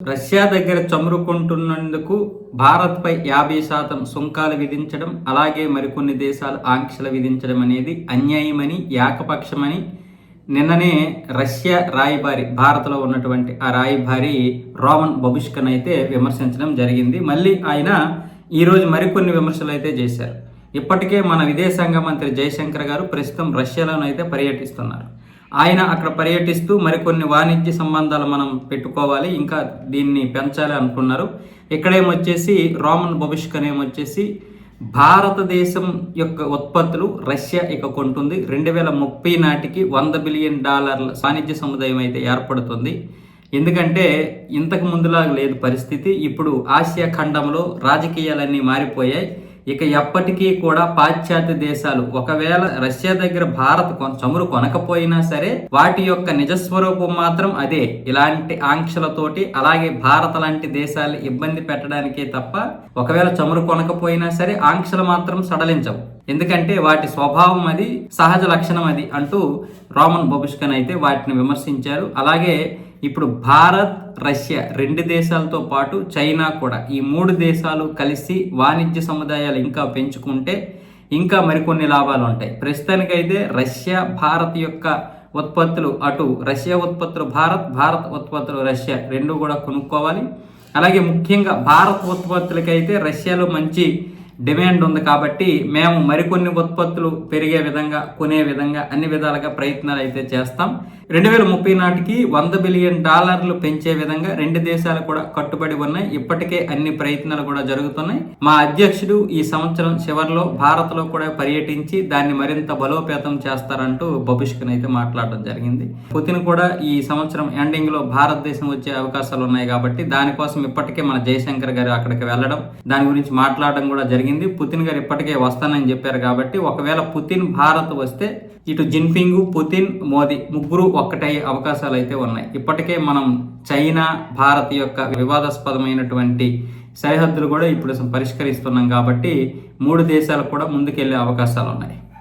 Russia దగ్గర చమురుకుంటున్నందుకు భారత్పై యాభై శాతం సుంకాలు విధించడం అలాగే మరికొన్ని దేశాలు ఆంక్షలు విధించడం అనేది అన్యాయమని ఏకపక్షమని నిన్ననే రష్యా రాయబారి భారత్లో ఉన్నటువంటి ఆ రాయబారి రోమన్ బబుష్కన్ అయితే విమర్శించడం జరిగింది. మళ్ళీ ఆయన ఈరోజు మరికొన్ని విమర్శలు అయితే చేశారు. ఇప్పటికే మన విదేశాంగ మంత్రి జయశంకర్ గారు ప్రస్తుతం రష్యాలోనైతే పర్యటిస్తున్నారు. ఆయన అక్కడ పర్యటిస్తూ మరికొన్ని వాణిజ్య సంబంధాలు మనం పెట్టుకోవాలి. ఇంకా దీన్ని పెంచాలి అనుకున్నారు. ఇక్కడేమొచ్చేసి రోమన్ బబుష్కన్ భారతదేశం యొక్క ఉత్పత్తులు రష్యా ఇక కొంటుంది. రెండు వేల ముప్పై నాటికి వంద బిలియన్ డాలర్ల వాణిజ్య సముదాయం అయితే ఏర్పడుతుంది. ఎందుకంటే ఇంతకు ముందులాగా లేదు పరిస్థితి. ఇప్పుడు ఆసియా ఖండంలో రాజకీయాలన్నీ మారిపోయాయి. ఇక ఎప్పటికీ కూడా పాశ్చాత్య దేశాలు ఒకవేళ రష్యా దగ్గర భారత్ చమురు కొనకపోయినా సరే వాటి యొక్క నిజస్వరూపం మాత్రం అదే. ఇలాంటి ఆంక్షలతోటి అలాగే భారత్ లాంటి దేశాలు ఇబ్బంది పెట్టడానికే తప్ప ఒకవేళ చమురు కొనకపోయినా సరే ఆంక్షలు మాత్రం సడలించవు. ఎందుకంటే వాటి స్వభావం అది సహజ లక్షణం అది అంటూ రోమన్ బొబుష్కన్ అయితే వాటిని విమర్శించారు. అలాగే ఇప్పుడు భారత్ రష్యా రెండు దేశాలతో పాటు చైనా కూడా ఈ మూడు దేశాలు కలిసి వాణిజ్య సముదాయాలు ఇంకా పెంచుకుంటే ఇంకా మరికొన్ని లాభాలు ఉంటాయి. ప్రస్తుతానికైతే రష్యా భారత్ యొక్క ఉత్పత్తులు అటు రష్యా ఉత్పత్తులు భారత్ భారత్ ఉత్పత్తులు రష్యా రెండు కూడా కొనుక్కోవాలి. అలాగే ముఖ్యంగా భారత్ ఉత్పత్తులకైతే రష్యాలో మంచి డిమాండ్ ఉంది కాబట్టి మేము మరికొన్ని ఉత్పత్తులు పెరిగే విధంగా కొనే విధంగా అన్ని విధాలుగా ప్రయత్నాలు అయితే చేస్తాం. రెండు వేల ముప్పై నాటికి వంద బిలియన్ డాలర్లు పెంచే విధంగా రెండు దేశాలు కూడా కట్టుబడి ఉన్నాయి. ఇప్పటికే అన్ని ప్రయత్నాలు కూడా జరుగుతున్నాయి. మా అధ్యక్షుడు ఈ సంవత్సరం చివరిలో భారత్లో కూడా పర్యటించి దాన్ని మరింత బలోపేతం చేస్తారంటూ బబుష్కన్ అయితే మాట్లాడడం జరిగింది. పుతిన్ కూడా ఈ సంవత్సరం ఎండింగ్లో భారతదేశం వచ్చే అవకాశాలు ఉన్నాయి కాబట్టి దానికోసం ఇప్పటికే మన జయశంకర్ గారు అక్కడికి వెళ్ళడం దాని గురించి మాట్లాడడం కూడా జరిగింది. జరిగింది. పుతిన్ గారు ఇప్పటికే వస్తానని చెప్పారు కాబట్టి ఒకవేళ పుతిన్ భారత్ వస్తే ఇటు జిన్పింగ్ పుతిన్ మోదీ ముగ్గురు ఒక్కటయ్యే అవకాశాలు అయితే ఉన్నాయి. ఇప్పటికే మనం చైనా భారత్ యొక్క వివాదాస్పదమైనటువంటి సరిహద్దులు కూడా ఇప్పుడు పరిష్కరిస్తున్నాం కాబట్టి మూడు దేశాలు కూడా ముందుకెళ్ళే అవకాశాలు ఉన్నాయి.